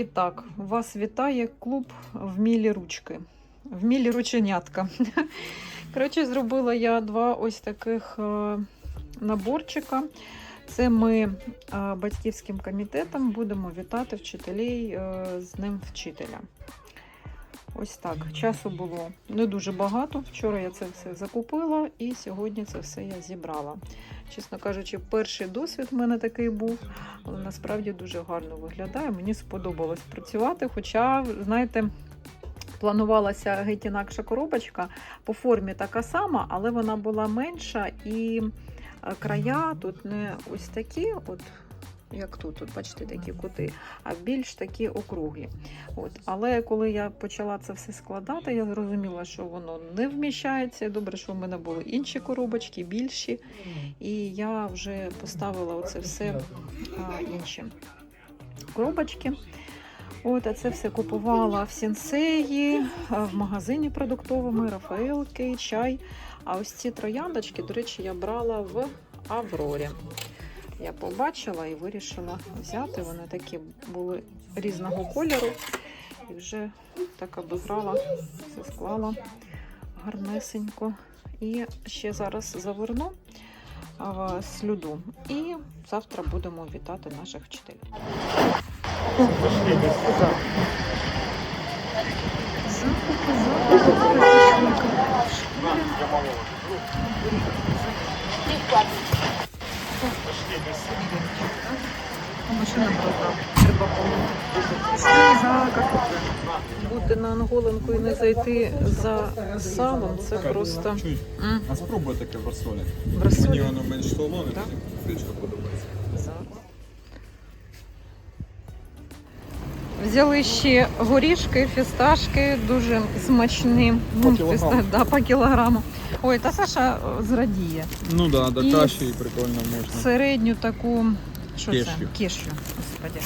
І так, вас вітає клуб вмілі ручки. Вмілі рученятка. Коротше, зробила я два ось таких е, наборчика. Це ми е, батьківським комітетом будемо вітати вчителей з Днем вчителя. Ось так. Часу було не дуже багато. Вчора я це все закупила і сьогодні це все я зібрала. Чесно кажучи, перший досвід в мене такий був, але насправді дуже гарно виглядає. Мені сподобалось працювати. Хоча, знаєте, планувалася геть інакша коробочка. По формі така сама, але вона була менша і е, края тут не ось такі, от як тут, от бачите, такі кути, а більш такі округлі. От. Але коли я почала це все складати, я зрозуміла, що воно не вміщається. Добре, що в мене були інші коробочки, більші. І я вже поставила оце все а, інші коробочки. От, а це все купувала в сенсеї, в магазині продуктовому, Рафаелки, чай. А ось ці трояндочки, до речі, я брала в Аврорі. Я побачила і вирішила взяти. Вони такі були різного кольору. І вже так обіграла, все склала гарнесенько. І ще зараз заверну слюду. І завтра будемо вітати наших вчителів. Машина брала. Треба помити. Бути на анголенку і не зайти за салом, це просто М, а спробуй таке в розсолі. в Мені воно менш солоне, Так. мені більше подобається. Взяли ще горішки, фісташки, дуже смачні. По кілограму. фіста- Да, по кілограму. Ой, та Саша е, зрадіє. Ну да, до І каші прикольно можна. Середню таку. Що Кешю. це? Кешю. Господи.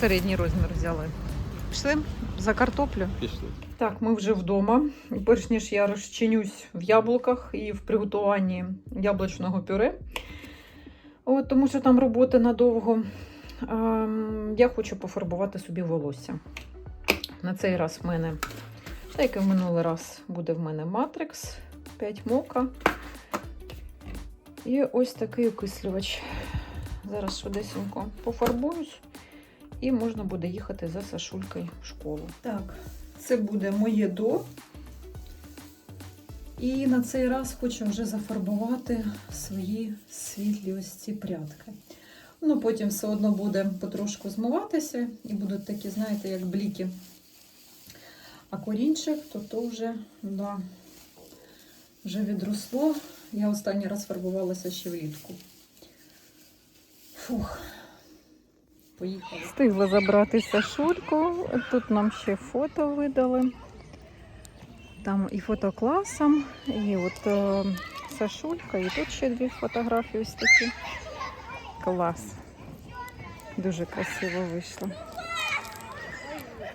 Середній розмір взяли. Пішли за картоплю. Пішли. Так, ми вже вдома. Перш ніж я розчинюсь в яблуках і в приготуванні яблучного пюре. От, тому що там роботи надовго. Ем, я хочу пофарбувати собі волосся. На цей раз в мене, так як і в минулий раз, буде в мене Matrix 5 мока. І ось такий окислювач. Зараз швидесенько пофарбуюсь, і можна буде їхати за Сашулькою в школу. Так, це буде моє до. І на цей раз хочу вже зафарбувати свої світлі ось ці прядки. Ну, потім все одно буде потрошку змиватися і будуть такі, знаєте, як бліки. А корінчик, то то вже, да, вже відросло. Я останній раз фарбувалася ще влітку. Фух. Поїхали. Встигла забрати Сашульку. Тут нам ще фото видали. Там і фото класом, і от е, Сашулька, і тут ще дві фотографії ось такі. Клас. Дуже красиво вийшло.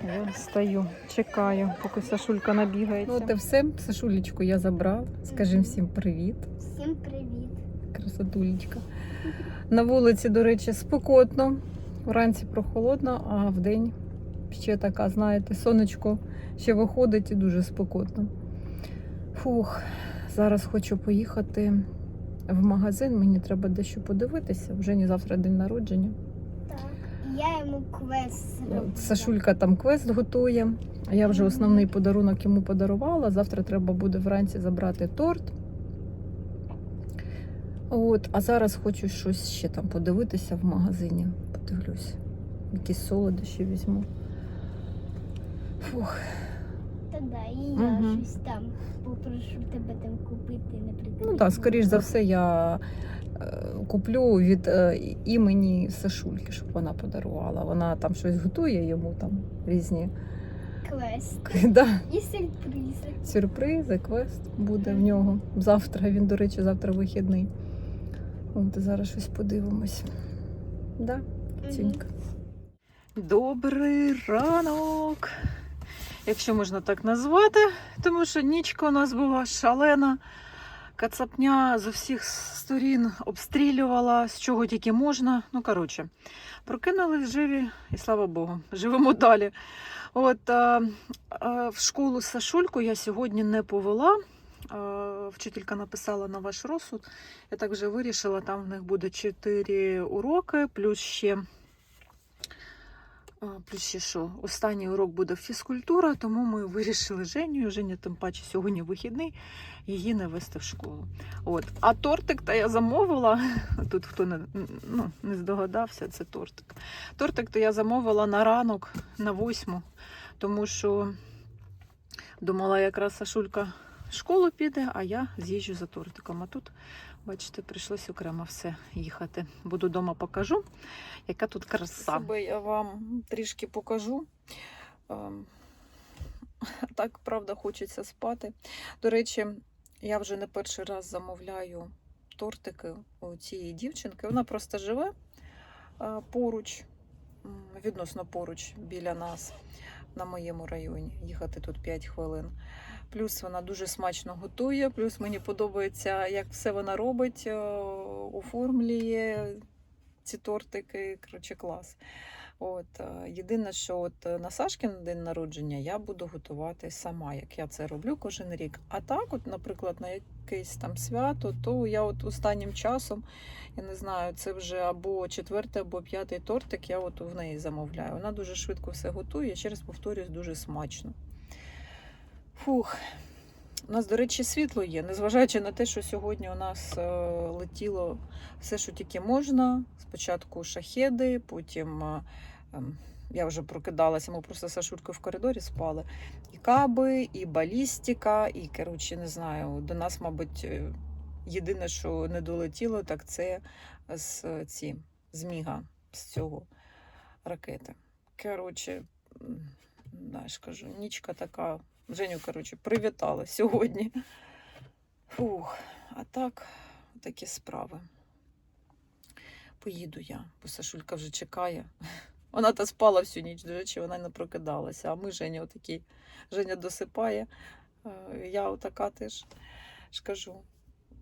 Я стою, чекаю, поки Сашулька набігається. Ну, це все. Сашулечку я забрала. Скажімо всім привіт. Всім привіт. Красотулечка. На вулиці, до речі, спекотно. Вранці прохолодно, а вдень ще така, знаєте, сонечко ще виходить і дуже спекотно. Фух, зараз хочу поїхати в магазин. Мені треба дещо подивитися. Вже не завтра день народження. Я йому квест зробила. Сашулька там квест готує. А я вже основний подарунок йому подарувала. Завтра треба буде вранці забрати торт. От, а зараз хочу щось ще там подивитися в магазині. Подивлюсь. Якісь солодощі візьму. Фух. Та да, і я Мгм. щось там попрошу тебе там купити, наприклад. Ну так, скоріш за все, я куплю від е, імені Сашульки, щоб вона подарувала. Вона там щось готує йому там різні Квест. да, І сюрпризи. сюрпризи, квест буде в нього. Завтра він, до речі, завтра вихідний. От зараз щось подивимось. Да, Цюнька. Добрий ранок. Якщо можна так назвати, тому що нічка у нас була шалена. Кацапня з усіх сторін обстрілювала, з чого тільки можна. Ну, коротше, прокинулись живі, і слава Богу, живемо далі. От а, а, в школу Сашульку я сьогодні не повела. А, Вчителька написала на ваш розсуд. Я так вже вирішила, там в них буде 4 уроки, плюс ще. Плюс ще що? Останній урок буде фізкультура, тому ми вирішили Женю. Женя, тим паче, сьогодні вихідний, її не вести в школу. От. А тортик та я замовила. Тут хто не, ну, не здогадався, це тортик. Тортик то я замовила на ранок, на восьму, тому що думала, якраз Сашулька в школу піде, а я з'їжджу за тортиком. А тут, бачите, прийшлось окремо все їхати. Буду вдома покажу, яка тут краса. Себе я вам трішки покажу. Ем, Так, правда, хочеться спати. До речі, я вже не перший раз замовляю тортики у цієї дівчинки. Вона просто живе поруч, відносно поруч біля нас на моєму районі. Їхати тут 5 хвилин. Плюс вона дуже смачно готує, плюс мені подобається, як все вона робить, е, оформлює ці тортики. Коротше, клас. От, е, єдине, що от е, на Сашкін день народження я буду готувати сама, як я це роблю кожен рік. А так, от, наприклад, на якесь там свято, то я от останнім часом, я не знаю, це вже або четвертий, або п'ятий тортик, я от в неї замовляю. Вона дуже швидко все готує, я ще раз повторюсь, дуже смачно. Фух. У нас, до речі, світло є, незважаючи на те, що сьогодні у нас е, летіло все, що тільки можна. Спочатку шахеди, потім е, ем, я вже прокидалася, ми просто з Сашулькою в коридорі спали. І каби, і балістика, і, коротше, не знаю, до нас, мабуть, е, єдине, що не долетіло, так це з ці, з з цього ракети. Коротше, да, кажу, нічка така. Женю, коротше, привітала сьогодні. Фух, а так, такі справи. Поїду я, бо Сашулька вже чекає. Вона та спала всю ніч, до речі, вона не прокидалася. А ми Женя отакі. Женя досипає. е, Я отака теж ж кажу.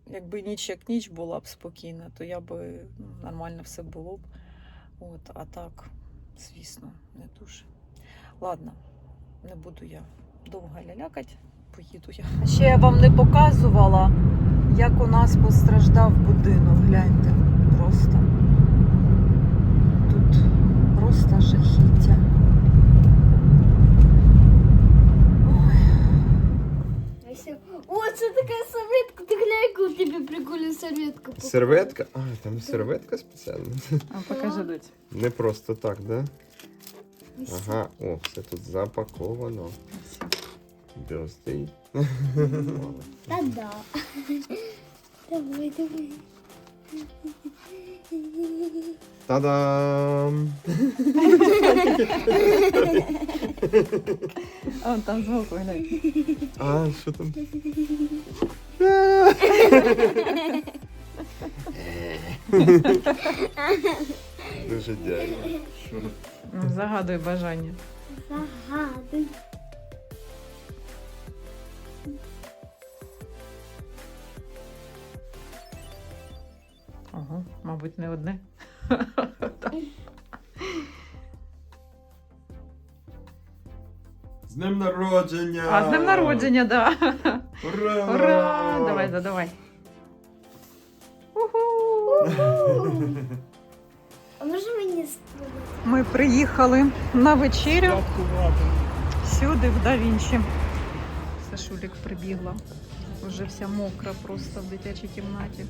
Якби ніч як ніч була б спокійна, то я би ну, нормально все було б. От, а так, звісно, не дуже. Ладно, не буду я довго лялякать, поїду я. Ще я вам не показувала, як у нас постраждав будинок. Гляньте, просто. Тут просто жахіття. О, це така серветка. Ти глянь, яку тобі прикольну серветку. Серветка? А, там серветка спеціальна. А покажи доць. Не просто так, да? Ага, о, все тут запаковано. Birthday. Та-да. Давай, давай. Та-дам! А, там звук глянь. А, що там? Дуже дякую. Ну, Загадуй бажання. Загадуй. Ого, мабуть, не одне. З днем народження! А з днем народження, да. Ура! Ура! Давай, да, давай. Уху! Може мені спробувати? Ми приїхали на вечерю сюди, в Давінчі. Сашулік прибігла. Вже вся мокра просто в дитячій кімнаті.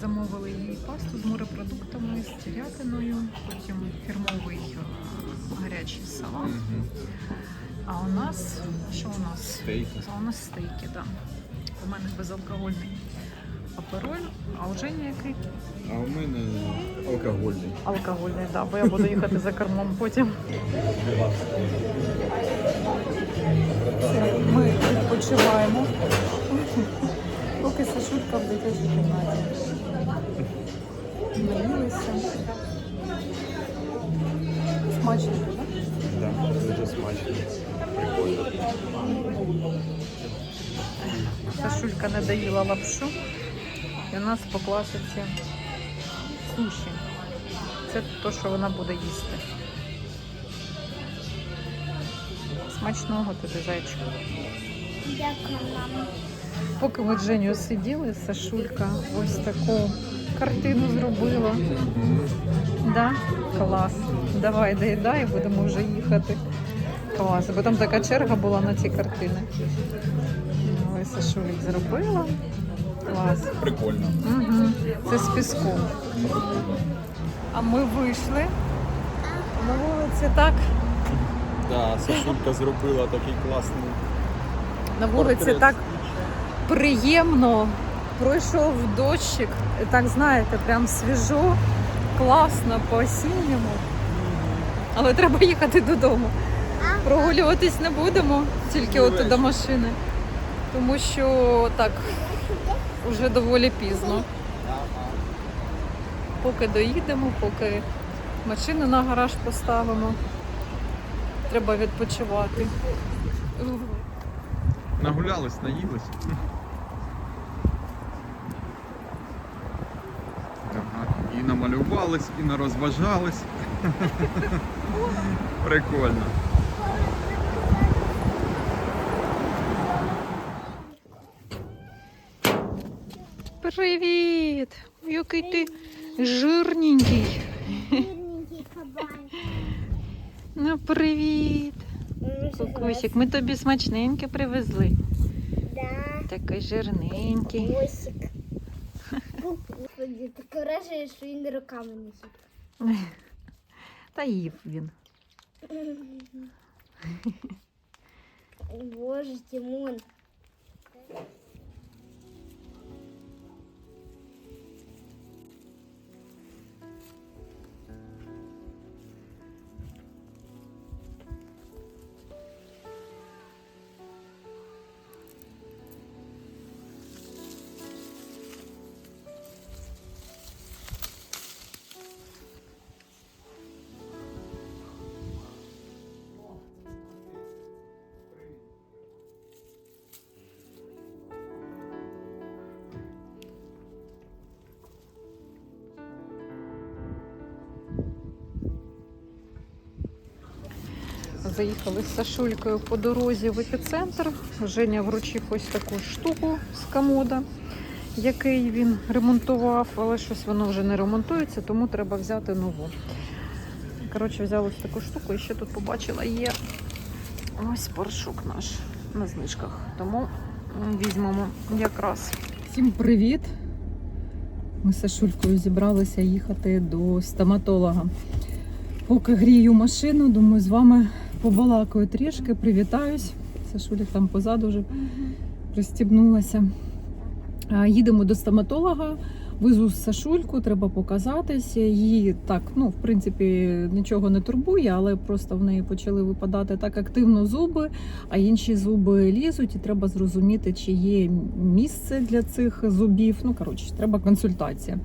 Замовили їй пасту з морепродуктами, з телятиною, потім фірмовий е, гарячий салат. А у нас що у нас? Стейки. А у нас стейки, так. Да. У мене безалкогольний апероль, а у Жені який? А у мене алкогольний. Алкогольний, да, бо я буду їхати за кермом потім. Ми відпочиваємо. Поки Сашутка в дитячій кімнаті. Наїлися. Смачно, так? Да, дуже смачно. Прикольно. Сашулька не доїла лапшу. І у нас покласиться суші. Це те, що вона буде їсти. Смачного тобі зайчику. Дякую, мама. Поки ми з Женю сиділи, Сашулька ось таку картину зробила. Да? Клас. Давай доїдай, будемо вже їхати. Клас. Бо там така черга була на ці картини. Ось Сашулік зробила. Клас. Прикольно. Угу. Це з піском. А ми вийшли. На вулиці так. Да, Сашулька зробила такий класний На вулиці портрет. так приємно. Пройшов дощик. І Так знаєте, прям свіжо, класно по осінньому. Але треба їхати додому. Прогулюватись не будемо, тільки от до машини. Тому що так вже доволі пізно. Поки доїдемо, поки машину на гараж поставимо. Треба відпочивати. Нагулялись, наїлись. Ага. І намалювались, і нарозважались. Прикольно. Привіт! Який ти жирненький. Бідненький кабан. Ну, привіт. Кукусик, ми тобі смачненьке привезли. Да. Такий жирненький. Кусик. Господи, таке враження, що він руками не Та їв він. Боже, Тимон. Заїхали з Сашулькою по дорозі в епіцентр. Женя вручив ось таку штуку з комода, який він ремонтував, але щось воно вже не ремонтується, тому треба взяти нову. Коротше, взяли ось таку штуку і ще тут побачила є ось порошок наш на знижках. Тому візьмемо якраз. Всім привіт! Ми з Сашулькою зібралися їхати до стоматолога. Поки грію машину, думаю, з вами побалакаю трішки, привітаюсь. Сашулік там позаду вже пристібнулася. Їдемо до стоматолога, везу Сашульку, треба показатись. Її так, ну, в принципі, нічого не турбує, але просто в неї почали випадати так активно зуби, а інші зуби лізуть, і треба зрозуміти, чи є місце для цих зубів. Ну, коротше, треба консультація.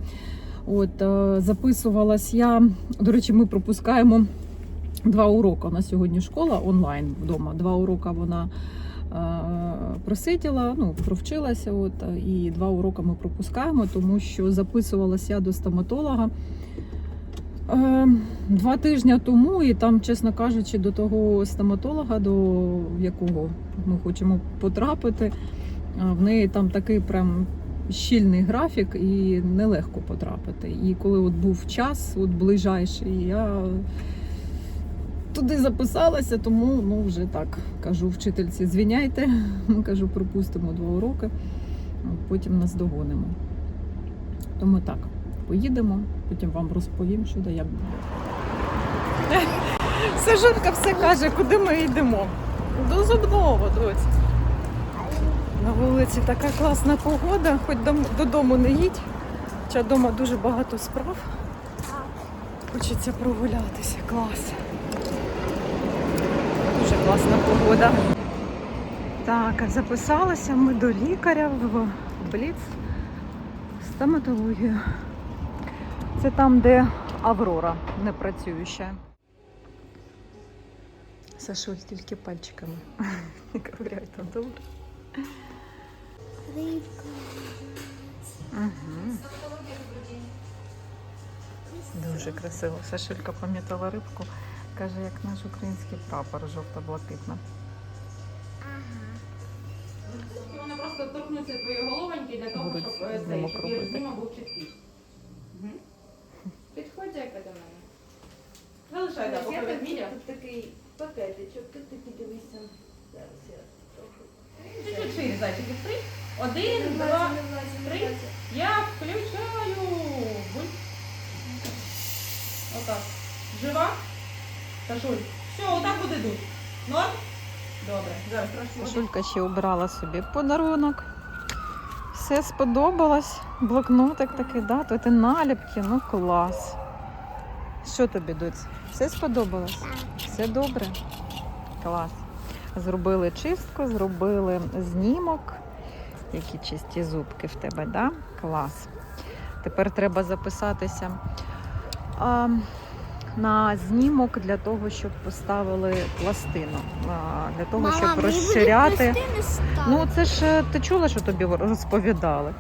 От е, записувалась я. До речі, ми пропускаємо два уроки. На сьогодні школа онлайн вдома. Два уроки вона е, просиділа, ну, провчилася. От, і два уроки ми пропускаємо, тому що записувалася до стоматолога. е, Два тижні тому, і там, чесно кажучи, до того стоматолога, до якого ми хочемо потрапити, е, в неї там такий прям щільний графік і нелегко потрапити. І коли от був час, от ближайший, я туди записалася, тому ну вже так кажу вчительці, звіняйте, кажу, пропустимо два уроки, потім нас догонимо. Тому так, поїдемо, потім вам розповім, що да як буде. Сажурка все каже, куди ми йдемо. До зубного, доць. На вулиці така класна погода, хоч додому не їдь. Хоча вдома дуже багато справ. Хочеться прогулятися. Клас. Дуже класна погода. Так, записалися ми до лікаря в Бліц стоматологію. Це там, де Аврора не працююча. Сашуль тільки пальчиками. Ковиряй там добре. Угу. Дуже красиво. Сашулька пам'ятала рибку. Каже, як наш український прапор жовто-блакитна. Ага. Вона просто торкнуться твої головоньки для того, Будуть щоб е, цей, щоб знімок був чіткий. Мгм. Підходь яка до мене. Залишай, так, поки відміря. Тут такий пакетичок, тут такий дивися. Зараз я трохи. Чуть-чуть шире, зайчик, відкрий. Один, два, три. Я включаю. Буль. Отак. Жива? Сашуль. Все, отак буде дух. Норм? Добре. Зараз трошки. Сашулька ще обрала собі подарунок. Все сподобалось. Блокнотик такий, да? Тут і наліпки, ну клас. Що тобі, доць? Все сподобалось? Все добре? Клас. Зробили чистку, зробили знімок. Які чисті зубки в тебе, да? Клас. Тепер треба записатися а, на знімок для того, щоб поставили пластину. Для того, щоб розширяти. Ну, це ж е, ти чула, що тобі розповідали?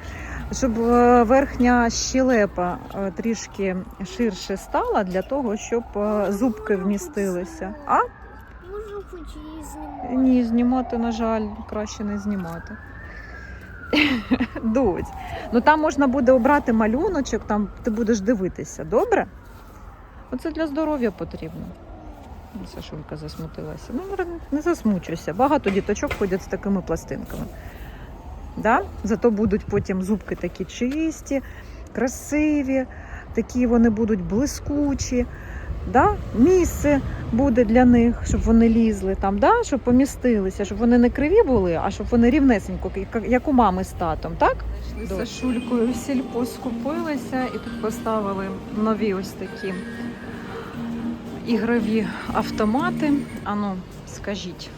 Щоб е, верхня щелепа е, трішки ширше стала для того, щоб зубки вмістилися. А? Можу хоч її знімати. Ні, знімати, на жаль, краще не знімати. Дось. Ну там можна буде обрати малюночок, там ти будеш дивитися, добре? Оце для здоров'я потрібно. Ну, Сашулька засмутилася. Ну, не засмучуйся. Багато діточок ходять з такими пластинками. Да? Зато будуть потім зубки такі чисті, красиві, такі вони будуть блискучі. Да? Місце буде для них, щоб вони лізли там, да? щоб помістилися, щоб вони не криві були, а щоб вони рівнесенько, як- як у мами з татом, так? З Сашулькою в сільпо скупилися і тут поставили нові ось такі ігрові автомати. Ану, скажіть,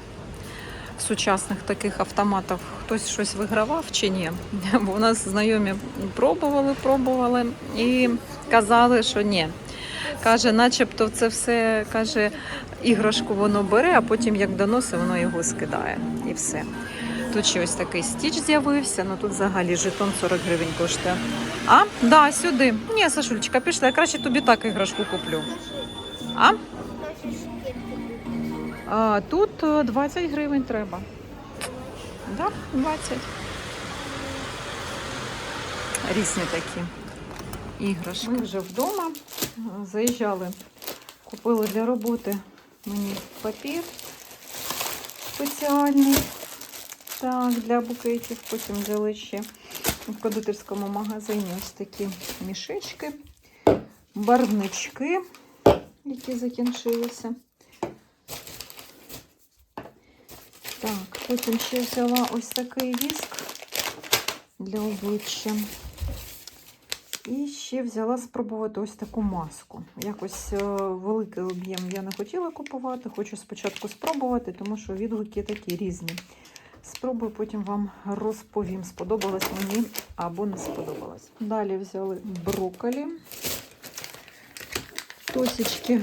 сучасних таких автоматах хтось щось вигравав чи ні? Бо у нас знайомі пробували, пробували і казали, що ні. Каже, начебто це все каже, іграшку воно бере, а потім як доносить, воно його скидає. І все. Тут ще ось такий стіч з'явився, ну тут взагалі жетон 40 гривень коштує. А? Да, сюди. Ні, Сашульчика, пішла, я краще тобі так іграшку куплю. А? А тут е, 20 гривень треба. Да, 20. Різні такі іграшки. Ми вже вдома е, заїжджали, купили для роботи мені папір спеціальний. Так, для букетів. Потім взяли ще в кондитерському магазині ось такі мішечки, барвнички, які закінчилися. Так, потім ще взяла ось такий віск для обличчя. І ще взяла спробувати ось таку маску. Якось е, великий об'єм я не хотіла купувати. Хочу спочатку спробувати, тому що відгуки такі різні. Спробую, потім вам розповім, сподобалось мені або не сподобалось. Далі взяли брокколі. Тосічки,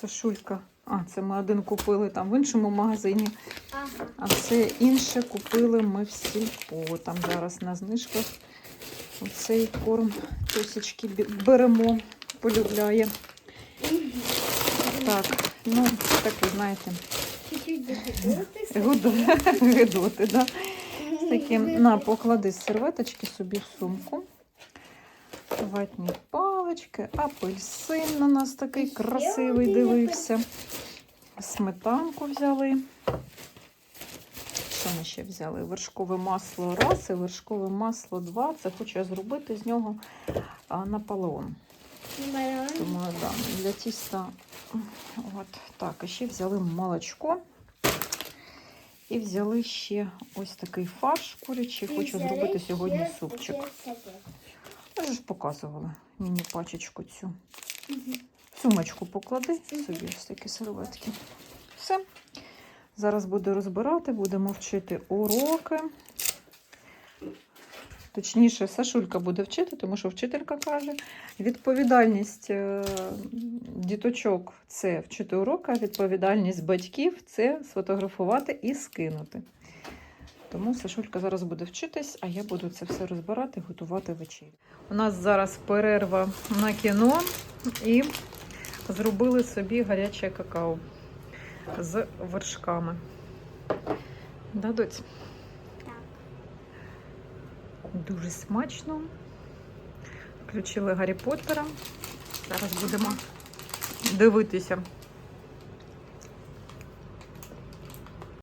Сашулька. А, це ми один купили там в іншому магазині. Ага. А все інше купили ми в сільпо. Там зараз на знижках оцей корм тосічки беремо, полюбляє. Так, ну таке, знаєте, Чуть-чуть доготувати. гидоти, да? Такі, на, поклади серветочки собі в сумку. Ватні палички, апельсин на нас такий красивий дивився. Сметанку взяли. Що ми ще взяли? Вершкове масло раз і вершкове масло два. Це хочу я зробити з нього Наполеон. Думаю, да, для тіста. От так, і ще взяли молочко. І взяли ще ось такий фарш курячий. Хочу зробити сьогодні супчик. Ви ж показували мені пачечку цю. Сумочку поклади собі ось такі серветки. Все. Зараз буду розбирати, будемо вчити уроки. Точніше, Сашулька буде вчити, тому що вчителька каже, відповідальність е, діточок це вчити уроки, а відповідальність батьків це сфотографувати і скинути. Тому Сашулька зараз буде вчитись, а я буду це все розбирати, готувати вечерю. У нас зараз перерва на кіно і зробили собі гаряче какао з вершками. Да, доць? Так. Дуже смачно. Включили Гаррі Поттера. Зараз будемо дивитися.